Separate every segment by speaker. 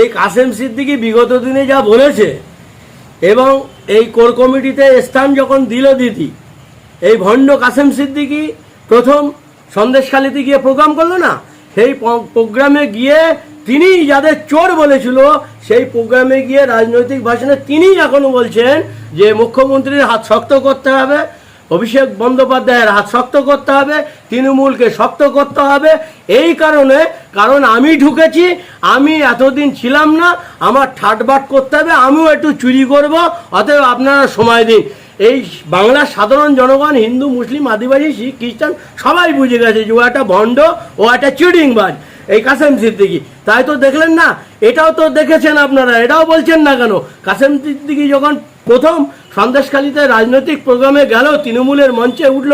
Speaker 1: এই কাসেম সিদ্দিকি বিগত দিনে যা বলেছে এবং এই কোর কমিটিতে স্থান যখন দিল দিদি, এই ভণ্ড কাসেম সিদ্দিকি প্রথম সন্দেশখালিতে গিয়ে প্রোগ্রাম করল না? সেই প্রোগ্রামে গিয়ে তিনি যাদের চোর বলেছিল, সেই প্রোগ্রামে গিয়ে রাজনৈতিক ভাষণে তিনি এখনও বলছেন যে মুখ্যমন্ত্রীর হাত শক্ত করতে হবে। অভিষেক বন্দ্যোপাধ্যায়ের হাত শক্ত করতে হবে, তৃণমূলকে শক্ত করতে হবে। এই কারণে, কারণ আমি ঢুকেছি, আমি এতদিন ছিলাম না, আমার ঠাটবাট করতে হবে, আমিও একটু চুরি করব, অতএব আপনারা সময় দিন। এই বাংলার সাধারণ জনগণ, হিন্দু, মুসলিম, আদিবাসী শিখ খ্রিস্টান, সবাই বুঝে গেছে যে ও একটা ভণ্ড, ও একটা চিডিংবাজ এই কাসেম সিদ্দিকি। তাই তো দেখলেন না? এটাও তো দেখেছেন আপনারা, এটাও বলছেন না কেন? কাসেম সিদ্দিকি যখন প্রথম সন্দেশখালীতে রাজনৈতিক প্রোগ্রামে গেল তৃণমূলের মঞ্চে উঠল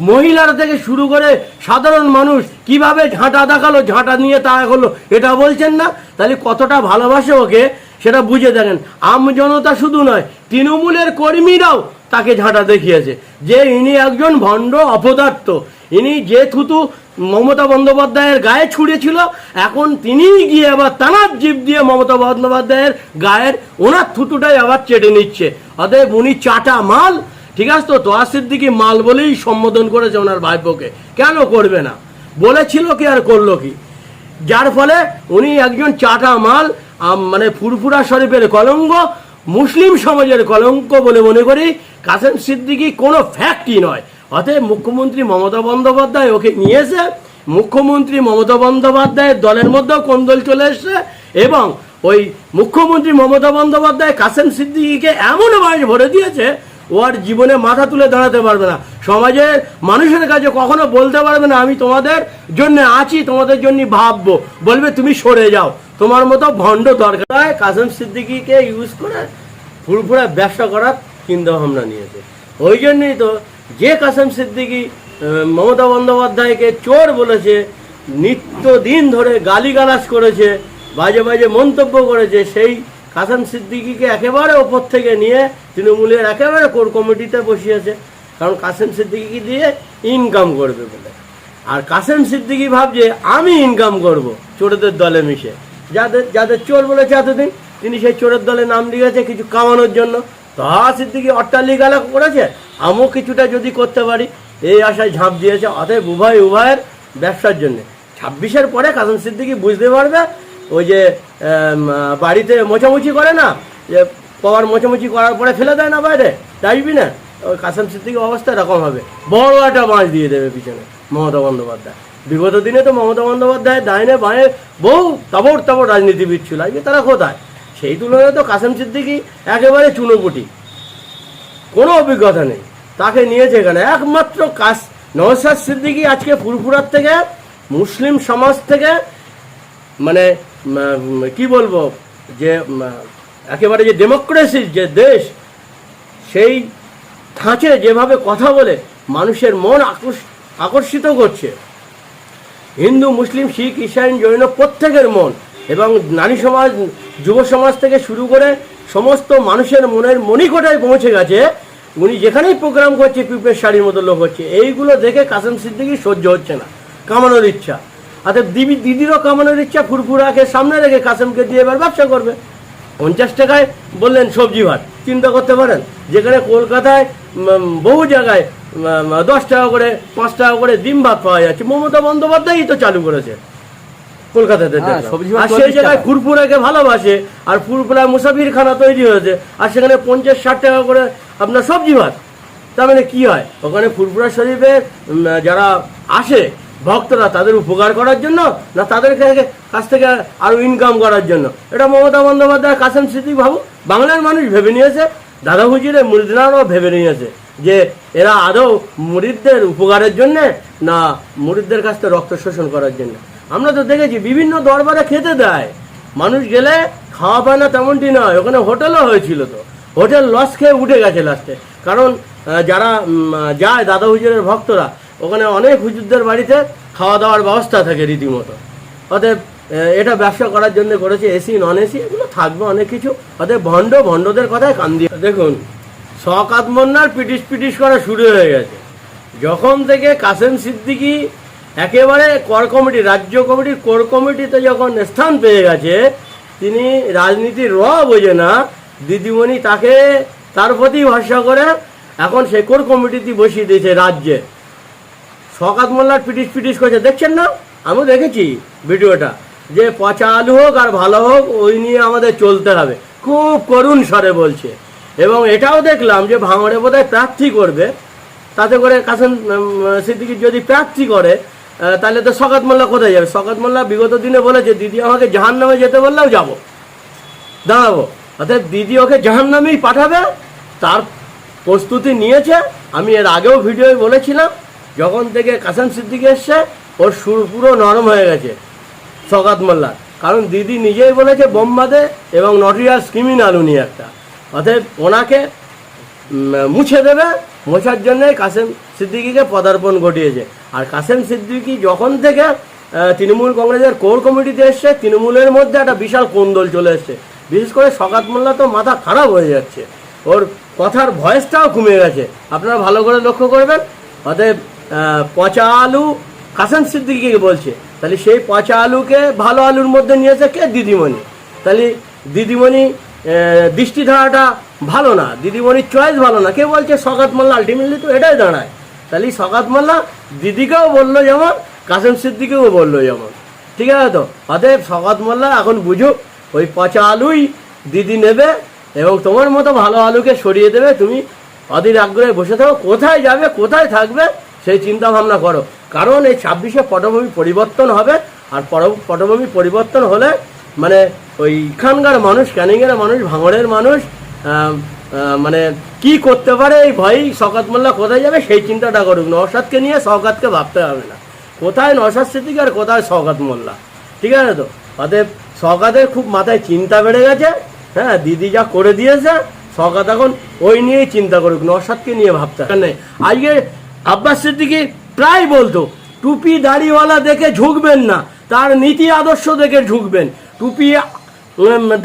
Speaker 1: মহিলারা থেকে শুরু করে সাধারণ মানুষ। কীভাবে ঝাঁটা দেখাল, ঝাঁটা নিয়ে তা হলো এটা বলছেন না? তাহলে কতটা ভালোবাসে ওকে, সেটা বুঝে দেখেন। আম জনতা শুধু নয়, তৃণমূলের কর্মীরাও তাকে ঝাঁটা দেখিয়েছে। যে ইনি একজন ভণ্ড অপদার্থ ইনি যে থুতু মমতা বন্দ্যোপাধ্যায়ের গায়ে ছুঁড়েছিল এখন তিনিই গিয়ে আবার তানার জীব দিয়ে মমতা বন্দ্যোপাধ্যায়ের গায়ের ওনার থুতুটাই আবার চেটে নিচ্ছে। অতএব উনি চাটা মাল, ঠিক আছে তো? তোয়া সিদ্দিকি মাল বলেই সম্বোধন করেছে ওনার ভাইপোকে। কেন করবে না? বলেছিল কি আর করল কি? যার ফলে উনি একজন চাটা মাল মানে ফুরফুরা শরীফের কলঙ্ক, মুসলিম সমাজের কলঙ্ক বলে মনে করি, কাসেম সিদ্দিকি কোনো ফ্যাক্টই নয়। অতএব মুখ্যমন্ত্রী মমতা বন্দ্যোপাধ্যায় ওকে নিয়েছে। মুখ্যমন্ত্রী মমতা বন্দ্যোপাধ্যায়ের দলের মধ্যেও কোন্দল চলে এসছে? এবং ওই মুখ্যমন্ত্রী মমতা বন্দ্যোপাধ্যায় কাসেম সিদ্দিকিকে এমন বাজ ভরে দিয়েছে, ও আর জীবনে মাথা তুলে দাঁড়াতে পারবে না। সমাজের মানুষের কাছে কখনো বলতে পারবে না, আমি তোমাদের জন্য আছি, তোমাদের জন্য ভাববো। বলবে, তুমি সরে যাও। তোমার মতো ভণ্ড দরকার হয় কাসেম সিদ্দিকিকে ইউজ করে ফুরফুরা ব্যবসা করার চিন্তা ভাবনা নিয়েছে। ওই জন্যই তো যে কাসেম সিদ্দিকি মমতা বন্দ্যোপাধ্যায়কে চোর বলেছে, নিত্যদিন ধরে গালিগালাজ করেছে, বাজে বাজে মন্তব্য করেছে, সেই কাসেম সিদ্দিকিকে একেবারে ওপর থেকে নিয়ে তৃণমূলের একেবারে কোর কমিটিতে বসিয়েছে। কারণ কাসেম সিদ্দিকি দিয়ে ইনকাম করবে বলে। আর কাসেম সিদ্দিকি ভাবছে, আমি ইনকাম করব চোরদের দলে মিশে। যাদের যাদের চোর বলেছে এতদিন, তিনি সেই চোরের দলে নাম লিখেছে, কিছু কামানোর জন্য। তো সিদ্দিকি অট্টালিকালা করেছে, আমিও কিছুটা যদি করতে পারি। এই আশায় ঝাঁপ দিয়েছে, অতএব উভয়, উভয়ের ব্যবসার জন্য। ছাব্বিশের পরে কাসেম সিদ্দিকি বুঝতে পারবে, ওই যে বাড়িতে মোছামুছি করে না, যে পাওয়ার মোছামুছি করার পরে ফেলে দেয় না বাইরে ডাইবি না ওই কাসেম সিদ্দিকি অবস্থা এরকম হবে। বড় একটা মাছ দিয়ে দেবে পিছনে, মমতা বন্দ্যোপাধ্যায়। বিগত দিনে তো মমতা বন্দ্যোপাধ্যায় ডাইনে বাঁয়ে বহু তাবড় তাবড় রাজনীতিবিদ ছিল, আজকে তারা কোথায়? সেই তুলনায় তো কাসেম সিদ্দিকি একেবারে চুনোপুটি। কোনো অভিজ্ঞতা নেই। তাকে নিয়েছে এখানে একমাত্র কাস নওসাদ সিদ্দিকি আজকে ফুরফুরার থেকে, মুসলিম সমাজ থেকে মানে কি বলব, যে একেবারে যে ডেমোক্রেসির যে দেশ, সেই ধাঁচে যেভাবে কথা বলে মানুষের মন আকর্ষ- আকর্ষিত করছে। হিন্দু, মুসলিম, শিখ, ইসাইন, জৈন প্রত্যেকের মন এবং নারী সমাজ, যুব সমাজ থেকে শুরু করে সমস্ত মানুষের মনের মণিকোটায় পৌঁছে গেছে। উনি যেখানেই প্রোগ্রাম করছে পিপের শাড়ির মতো লোক হচ্ছে। এইগুলো দেখে কাসেম সিদ্দিকি সহ্য হচ্ছে না। কামানোর ইচ্ছা। অর্থাৎ দিদি দিদিরও কামানোর ইচ্ছা, ফুরফুরাকে সামনে রেখে কাসেমকে দিয়ে এবার ব্যবসা করবে। পঞ্চাশ টাকায় বললেন সবজি ভাত। চিন্তা করতে পারেন, যেখানে কলকাতায় বহু জায়গায় দশ টাকা করে, পাঁচ টাকা করে ডিম ভাত পাওয়া যাচ্ছে। মমতা বন্দ্যোপাধ্যায়ই তো চালু করেছে। কলকাতাতে
Speaker 2: হ্যাঁ,
Speaker 1: আর সেই জায়গায় ফুরফুরাকে ভালোবাসে আর ফুরফুরা মুসাফির খানা তৈরি হয়েছে আর সেখানে পঞ্চাশ ষাট টাকা করে আপনার সবজি ভাত। তার মানে কি হয়? ওখানে ফুরফুরা শরীফের যারা আসে ভক্তরা তাদের উপকার করার জন্য না তাদের কাছ থেকে আরও ইনকাম করার জন্য। এটা মমতা বন্দ্যোপাধ্যায় কাসেম স্মৃতি ভাবু বাংলার মানুষ ভেবে নিয়েছে দাদা হুজুরের মুরিদরাও ভেবে নিয়েছে যে এরা আদৌ মুরিদদের উপকারের জন্যে না মুরিদদের কাছ থেকে রক্ত শোষণ করার জন্য। আমরা তো দেখেছি বিভিন্ন দরবারে খেতে দেয়। মানুষ গেলে খাওয়া পায় না তেমনটি নয়, ওখানে হোটেলও হয়েছিল তো। হোটেল লস খেয়ে উঠে গেছে লাস্টে কারণ যারা যায় দাদা হুজুরের ভক্তরা, ওখানে অনেক হুজুরদের বাড়িতে খাওয়া দাওয়ার ব্যবস্থা থাকে রীতিমতো। অতএব এটা ব্যবসা করার জন্য করেছে এসি নন এসি এগুলো থাকবে অনেক কিছু। অতএব ভণ্ড, ভণ্ডদের কথায় কান দিয়ে। দেখুন শকাত মন্নার পিটিশ পিটিশ করা শুরু হয়ে গেছে। যখন থেকে কাসেম সিদ্দিকি একেবারে কর কমিটি, রাজ্য কমিটির কোর কমিটিতে যখন স্থান পেয়ে গেছে, তিনি রাজনীতির র বোঝে না, দিদিমণি তাকে তার প্রতি ভরসা করে এখন সে কোর কমিটিতে বসিয়ে দিয়েছে রাজ্যে। শকাত মোল্লার পিটিশ পিটিশ করছে, দেখছেন না? আমি দেখেছি ভিডিওটা, যে পচা আলু হোক আর ভালো হোক, ওই নিয়ে আমাদের চলতে হবে। খুব করুণ স্বরে বলছে। এবং এটাও দেখলাম যে ভাঙড়ে বোধহয় প্রার্থী করবে, তাতে করে কাসেম সিদ্দিকি যদি প্রার্থী করে তাহলে তো শকাত মোল্লা কোথায় যাবে? শকাত মোল্লা বিগত দিনে বলেছে, দিদি আমাকে জাহান নামে যেতে বললেও যাব। দাঁড়াবো অর্থাৎ দিদি ওকে জাহান নামেই পাঠাবে, তার প্রস্তুতি নিয়েছে। আমি এর আগেও ভিডিওয় বলেছিলাম, যখন থেকে কাসাম সিদ্দিকি এসছে, ওর সুর পুরো নরম হয়ে গেছে, সকাত মোল্লা কারণ দিদি নিজেই বলেছে, বোম্বাদে এবং নটিয়াস ক্রিমিনাল উনি একটা। অতএব ওনাকে মুছে দেবে, মোছার জন্যে কাসেম সিদ্দিকিকে পদার্পণ ঘটিয়েছে। আর কাসেম সিদ্দিকি যখন থেকে তৃণমূল কংগ্রেসের কোর কমিটিতে এসছে, তৃণমূলের মধ্যে একটা বিশাল কোন্দল চলে এসছে। বিশেষ করে শকাত মোল্লা তো মাথা খারাপ হয়ে যাচ্ছে। ওর কথার ভয়েসটাও কমে গেছে। আপনারা ভালো করে লক্ষ্য করবেন, অতএব পচা আলু কাসেম সিদ্দিকিকে বলছে। তাহলে সেই পচা আলুকে ভালো আলুর মধ্যে নিয়েছে কে? দিদিমণি। তাহলে দিদিমণি দৃষ্টিধারাটা ভালো না, দিদিমণির চয়েস ভালো না। কে বলছে? সকাত মোল্লা। আলটিমেটলি তো এটাই দাঁড়ায়। তাহলে সকাত মোল্লা দিদিকেও বলল যেমন, কাসেম সিদ্দিকেও বলল যেমন। ঠিক আছে তো? অতএব সকাত মোল্লা, এখন বুঝুক, ওই পচা আলুই দিদি নেবে এবং তোমার মতো ভালো আলুকে সরিয়ে দেবে। তুমি অধীর আগ্রহে বসে থাকো। কোথায় যাবে, কোথায় থাকবে, সেই চিন্তা ভাবনা করো। কারণ এই ছাব্বিশে পটভূমি পরিবর্তন হবে আর পটভূমি পরিবর্তন হলে মানে ওই ওইখানকার মানুষ, ক্যানিংয়ের মানুষ, ভাঙড়ের মানুষ মানে কি করতে পারে এই ভয়ই শকাত মোল্লা কোথায় যাবে সেই চিন্তাটা করুক। নওশাদকে নিয়ে শওকাতকে ভাবতে হবে না। কোথায় নওশাদ সিদ্দিকি আর কোথায় শওকাত মোল্লা? ঠিক আছে তো? অতএব শওকাতের খুব মাথায় চিন্তা বেড়ে গেছে হ্যাঁ দিদি যা করে দিয়েছে শওকাত এখন ওই নিয়েই চিন্তা করুক নওশাদকে নিয়ে ভাবতে হবে। না। আজকে আব্বাস সিদ্দিকি প্রায় বলতো টুপি দাড়িওয়ালা দেখে ঝুঁকবেন না তার নীতি আদর্শ দেখে ঝুঁকবেন টুপি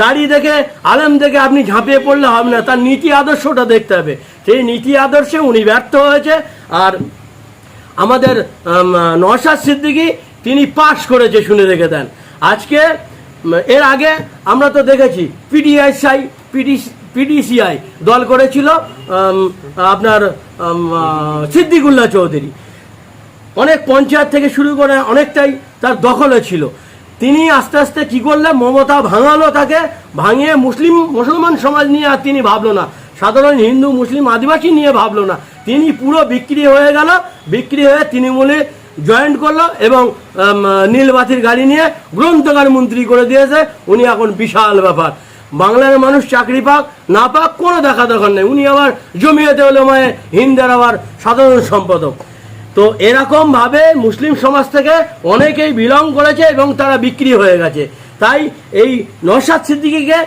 Speaker 1: দাড়ি দেখে আলেম দেখে আপনি ঝাঁপিয়ে পড়লে হবে না। তার নীতি আদর্শটা দেখতে হবে। সেই নীতি আদর্শে উনি ব্যর্থ হয়েছে আর আমাদের উম, সিদ্দিকি তিনি পাশ করেছে শুনে রেখে দেন। আজকে এর আগে আমরা তো দেখেছি পিডিআইসাই পিডি পিডিসিআই দল করেছিল আপনার সিদ্দিকুল্লাহ চৌধুরী। অনেক পঞ্চায়েত থেকে শুরু করে অনেকটাই তার দখলে ছিল। তিনি আস্তে আস্তে কি করলে? মমতা ভাঙালো তাকে, ভাঙিয়ে মুসলিম, মুসলমান সমাজ নিয়ে আর তিনি ভাবলো না। সাধারণ হিন্দু, মুসলিম আদিবাসী নিয়ে ভাবলো না। তিনি পুরো বিক্রি হয়ে গেল। বিক্রি হয়ে তৃণমূলে জয়েন্ট করল এবং নীলবাতির গাড়ি নিয়ে গ্রন্থকার মন্ত্রী করে দিয়েছে। উনি এখন বিশাল ব্যাপার। বাংলার মানুষ চাকরি পাক, না পাক কোনো দেখা দরকার নেই। উনি আবার জমিয়েতে হলে মায়ে হিন্দের আবার সাধারণ সম্পাদক। তো এরকম ভাবে মুসলিম সমাজ থেকে অনেকেই বিলং করেছে এবং তারা বিক্রি হয়ে গেছে। তাই এই নসাদ সিদ্দিকিকে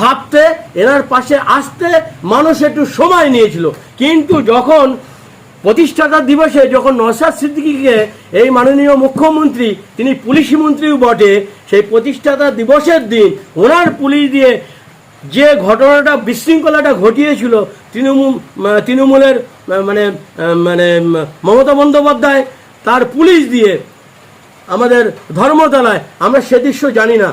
Speaker 1: ভাবতে, এনার পাশে আসতে মানুষ একটু সময় নিয়েছিল। কিন্তু যখন প্রতিষ্ঠাতা দিবসে যখন নসাদ সিদ্দিকিকে এই মাননীয় মুখ্যমন্ত্রী, তিনি পুলিশ মন্ত্রীও বটে, সেই প্রতিষ্ঠাতা দিবসের দিন ওনার পুলিশ দিয়ে যে ঘটনাটা বিশৃঙ্খলাটা ঘটিয়েছিল তৃণমূল তৃণমূলের মানে মানে মমতা বন্দ্যোপাধ্যায় তার পুলিশ দিয়ে আমাদের ধর্মতলায়, আমরা সে দৃশ্য জানি না।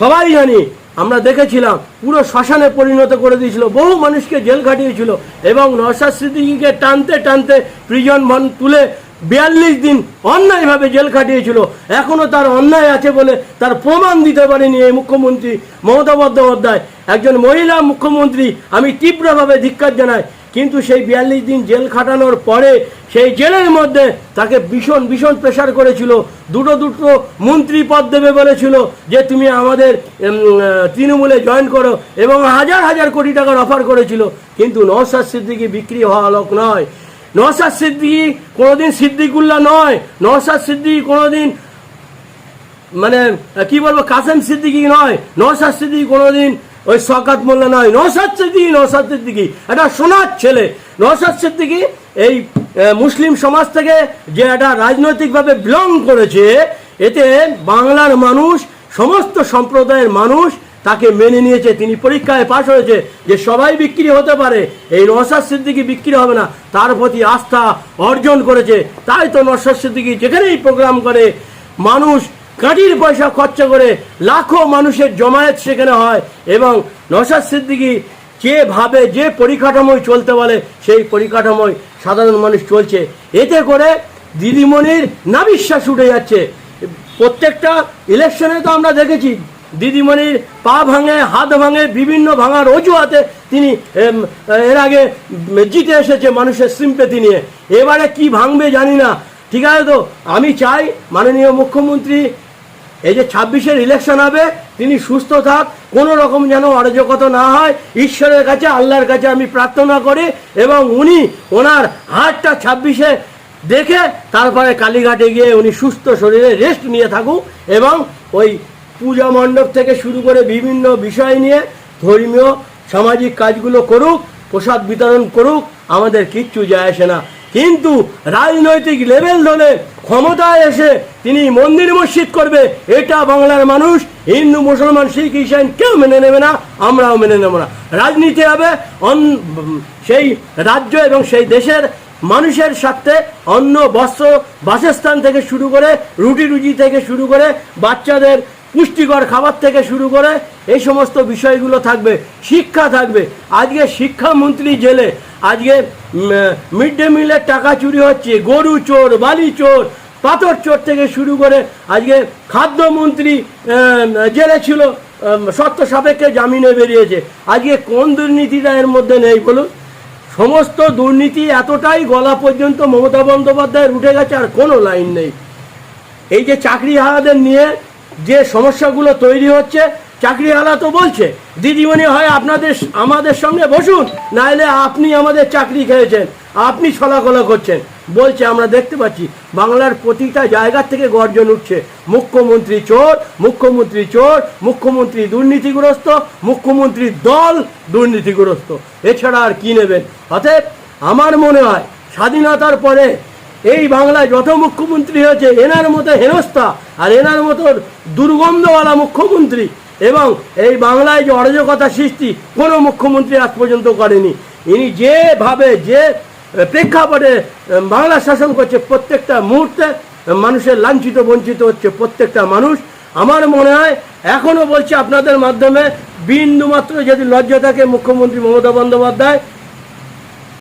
Speaker 1: সবাই জানি, আমরা দেখেছিলাম, পুরো শ্মশানে পরিণত করে দিয়েছিল, বহু মানুষকে জেল খাটিয়েছিল এবং নসাদ স্মৃতিকে টানতে টানতে প্রিজন মন তুলে বিয়াল্লিশ দিন অন্যায়ভাবে জেল খাটিয়েছিল। এখনও তার অন্যায় আছে বলে তার প্রমাণ দিতে পারেনি এই মুখ্যমন্ত্রী মমতা বন্দ্যোপাধ্যায়। একজন মহিলা মুখ্যমন্ত্রী, আমি তীব্রভাবে ধিক্কার জানাই। কিন্তু সেই বিয়াল্লিশ দিন জেল খাটানোর পরে সেই জেলের মধ্যে তাকে ভীষণ ভীষণ প্রেশার করেছিল। দুটো দুটো মন্ত্রী পদ দেবে বলেছিল যে তুমি আমাদের তৃণমূলে জয়েন করো এবং হাজার হাজার কোটি টাকার অফার করেছিল। কিন্তু নওসাদ সিদ্দিকি বিক্রি হওয়া লোক নয়। নওসাদ সিদ্দিকি কোনোদিন সিদ্দিকুল্লাহ নয় নওসাদ সিদ্দিকি কোনোদিন মানে কি বলব, কাসেম সিদ্দিকি নয় নওসাদ সিদ্দিকি কোনোদিন ওই শকাত মোল্লা নয় নওসাদ সিদ্দিকি নওসাদ সিদ্দিকি, একটা সোনার ছেলে। নওসাদ সিদ্দিকি এই মুসলিম সমাজ থেকে যে একটা রাজনৈতিকভাবে বিলং করেছে, এতে বাংলার মানুষ, সমস্ত সম্প্রদায়ের মানুষ তাকে মেনে নিয়েছে, তিনি পরীক্ষায় পাশ হয়েছে যে সবাই বিক্রি হতে পারে, এই নসাদ সিদ্দিকি বিক্রি হবে না, তার প্রতি আস্থা অর্জন করেছে। তাই তো নসাদ সিদ্দিকি যেখানেই প্রোগ্রাম করে, মানুষ কাঠির পয়সা খরচা করে, লাখো মানুষের জমায়েত সেখানে হয় এবং নসাদ সিদ্দিকি যে ভাবে যে পরিকাঠামোয় চলতে বলে, সেই পরিকাঠামোয় সাধারণ মানুষ চলছে। এতে করে দিদিমণির নাবিশ্বাস উঠে যাচ্ছে। প্রত্যেকটা ইলেকশনে তো আমরা দেখেছি দিদিমণির পা ভাঙে, হাত ভাঙে, বিভিন্ন ভাঙার অজুহাতে তিনি এর আগে জিতে এসেছে মানুষের সিম্পেতি নিয়ে। এবারে কি ভাঙবে জানি না। ঠিক আছে তো? আমি চাই মাননীয় মুখ্যমন্ত্রী, এই যে ছাব্বিশের ইলেকশন হবে, তিনি সুস্থ থাক, কোনো রকম যেন অরাজকতা না হয়। ঈশ্বরের কাছে, আল্লাহর কাছে আমি প্রার্থনা করি এবং উনি ওনার হাতটা ছাব্বিশে দেখে তারপরে কালীঘাটে গিয়ে উনি সুস্থ শরীরে রেস্ট নিয়ে থাকুক এবং ওই পূজা মণ্ডপ থেকে শুরু করে বিভিন্ন বিষয় নিয়ে ধর্মীয়, সামাজিক কাজগুলো করুক প্রসাদ বিতরণ করুক, আমাদের কিচ্ছু যায় আসে না। কিন্তু রাজনৈতিক লেভেল ধরে ক্ষমতায় এসে তিনি মন্দির মসজিদ করবে, এটা বাংলার মানুষ, হিন্দু, মুসলমান, শিখ ইসান কেউ মেনে নেবে না, আমরাও মেনে নেব না। রাজনীতি হবে অন- সেই রাজ্য এবং সেই দেশের মানুষের স্বার্থে অন্য বস্ত্র, বাসস্থান থেকে শুরু করে রুটি রুজি থেকে শুরু করে বাচ্চাদের পুষ্টিকর খাবার থেকে শুরু করে এই সমস্ত বিষয়গুলো থাকবে। শিক্ষা থাকবে। আজকে শিক্ষামন্ত্রী জেলে, আজকে মিড ডে মিলের টাকা চুরি হচ্ছে, গরু চোর, বালি চোর, পাথর চোর থেকে শুরু করে আজকে খাদ্যমন্ত্রী জেলে ছিল শর্ত সাপেক্ষে জামিনে বেরিয়েছে। আজকে কোন দুর্নীতিটা এর মধ্যে নেই বলুন? সমস্ত দুর্নীতি এতটাই গলা পর্যন্ত মমতা বন্দ্যোপাধ্যায়ের উঠে গেছে আর কোনো লাইন নেই। এই যে চাকরি হারাদের নিয়ে যে সমস্যাগুলো তৈরি হচ্ছে, চাকরি হারা তো বলছে। দিদিমণি হয় আপনাদের আমাদের সঙ্গে বসুন নাহলে আপনি আমাদের চাকরি খেয়েছেন, আপনি ছলাকলা করছেন। বলছে, আমরা দেখতে পাচ্ছি, বাংলার প্রতিটা জায়গা থেকে গর্জন উঠছে। মুখ্যমন্ত্রী চোর মুখ্যমন্ত্রী চোর, মুখ্যমন্ত্রী দুর্নীতিগ্রস্ত মুখ্যমন্ত্রীর দল দুর্নীতিগ্রস্ত। এছাড়া আর কি নেবেন? অতএব, আমার মনে হয়, স্বাধীনতার পরে এই বাংলায় যত মুখ্যমন্ত্রী হয়েছে, এনার মতো হেনস্থা আর এনার মতো দুর্গন্ধওয়ালা মুখ্যমন্ত্রী এবং এই বাংলায় যে অরাজকতা সৃষ্টি, কোনো মুখ্যমন্ত্রী আজ পর্যন্ত করেনি। ইনি যেভাবে, যে প্রেক্ষাপটে বাংলা শাসন করছে প্রত্যেকটা মুহূর্তে, মানুষের লাঞ্ছিত, বঞ্চিত হচ্ছে প্রত্যেকটা মানুষ। আমার মনে হয় এখনও বলছি আপনাদের মাধ্যমে, বিন্দুমাত্র যদি লজ্জা থাকে মুখ্যমন্ত্রী মমতা বন্দ্যোপাধ্যায়